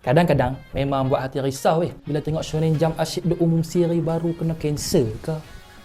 Kadang-kadang memang buat hati risau weh bila tengok Shonen Jump asyik duk umum siri baru kena cancel ke?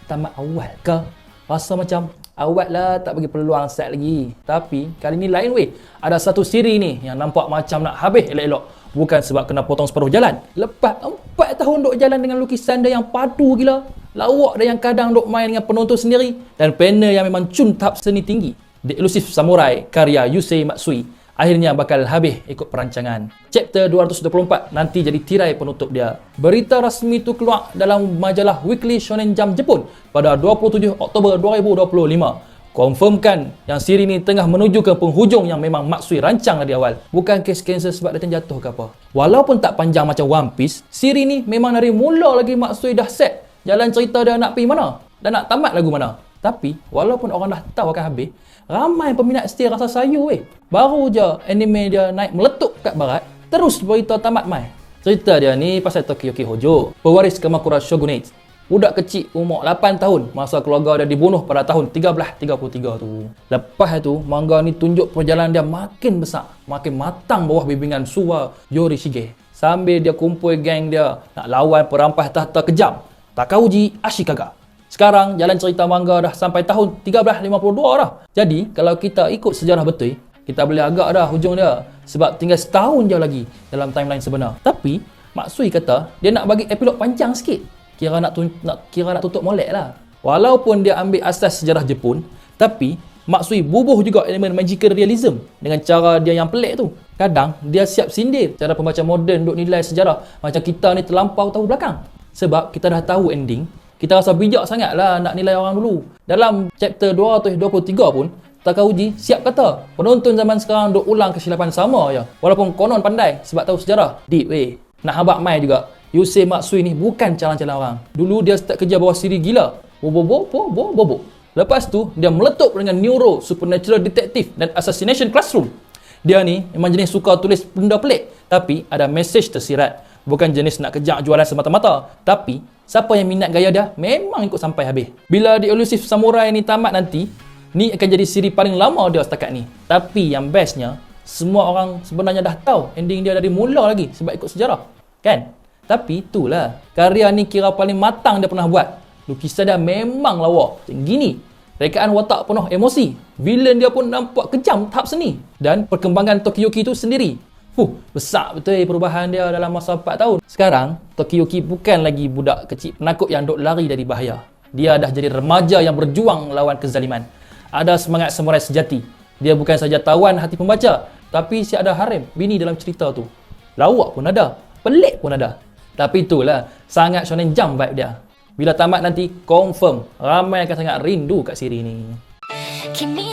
Tamat awal ke? Rasa macam awal lah tak bagi peluang set lagi. Tapi kali ni lain weh. Ada satu siri ni yang nampak macam nak habis elok-elok. Bukan sebab kena potong separuh jalan. Lepas 4 tahun duk jalan dengan lukisan dia yang padu gila. Lawak dia yang kadang duk main dengan penonton sendiri. Dan panel yang memang cun tahap seni tinggi. The Elusive Samurai karya Yusei Matsui akhirnya bakal habis ikut perancangan. Chapter 224 nanti jadi tirai penutup dia. Berita rasmi itu keluar dalam majalah Weekly Shonen Jump Jepun pada 27 Oktober 2025. Confirmkan yang siri ni tengah menuju ke penghujung yang memang Matsui rancang dari awal. Bukan kes cancel sebab dia jatuh ke apa. Walaupun tak panjang macam One Piece, siri ni memang dari mula lagi Matsui dah set jalan cerita dia nak pergi mana dan nak tamat lagu mana. Tapi, walaupun orang dah tahu akan habis, ramai peminat setia rasa sayu weh. Baru je anime dia naik meletup kat barat, terus berita tamat mai. Cerita dia ni pasal Tokiyoki Hojo, pewaris Kamakura Shogunate. Budak kecil umur 8 tahun masa keluarga dia dibunuh pada tahun 1333 tu. Lepas tu, manga ni tunjuk perjalanan dia makin besar, makin matang bawah bimbingan Suwa Yorishige. Sambil dia kumpul geng dia nak lawan perampas tahta kejam, Takauji Ashikaga. Sekarang jalan cerita manga dah sampai tahun 1352 dah. Jadi kalau kita ikut sejarah betul, kita boleh agak dah hujung dia. Sebab tinggal setahun je lagi dalam timeline sebenar. Tapi Maksui kata dia nak bagi epilog panjang sikit. Kira nak, nak kira nak tutup molek lah. Walaupun dia ambil asas sejarah Jepun, tapi Maksui bubuh juga elemen magical realism dengan cara dia yang pelik tu. Kadang dia siap sindir cara pembaca moden duk nilai sejarah macam kita ni terlampau tahu belakang. Sebab kita dah tahu ending, kita rasa bijak sangat lah nak nilai orang dulu. Dalam chapter 223 pun, Takauji siap kata penonton zaman sekarang duk ulang kesilapan sama je. Walaupun konon pandai sebab tahu sejarah. Deep weh. Nak habak mai juga. Yusei Matsui ni bukan calon-calon orang. Dulu dia start kerja bawah siri gila. Bobo bobo bobo bobo. Lepas tu dia meletup dengan Neuro Supernatural Detective dan Assassination Classroom. Dia ni memang jenis suka tulis benda pelik tapi ada message tersirat. Bukan jenis nak kejar jualan semata-mata. Tapi siapa yang minat gaya dia memang ikut sampai habis. Bila The Elusive Samurai ni tamat nanti, ni akan jadi siri paling lama dia setakat ni. Tapi yang bestnya, semua orang sebenarnya dah tahu ending dia dari mula lagi sebab ikut sejarah. Kan? Tapi itulah, karya ni kira paling matang dia pernah buat. Lukisan dia memang lawa. Macam gini. Rekaan watak penuh emosi. Villain dia pun nampak kejam tahap seni. Dan perkembangan Tokiyoki tu sendiri. Fuh, besar betul perubahan dia dalam masa 4 tahun. Sekarang, Tokiyoki bukan lagi budak kecil penakut yang duk lari dari bahaya. Dia dah jadi remaja yang berjuang lawan kezaliman. Ada semangat samurai sejati. Dia bukan saja tawan hati pembaca, tapi si ada harem bini dalam cerita tu. Lawak pun ada, pelik pun ada. Tapi itulah, sangat shonen jump vibe dia. Bila tamat nanti, confirm ramai akan sangat rindu kat siri ni. 君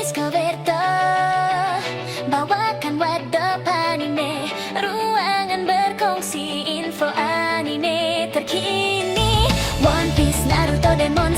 ruangan berkongsi info anime terkini. One Piece, Naruto, Demon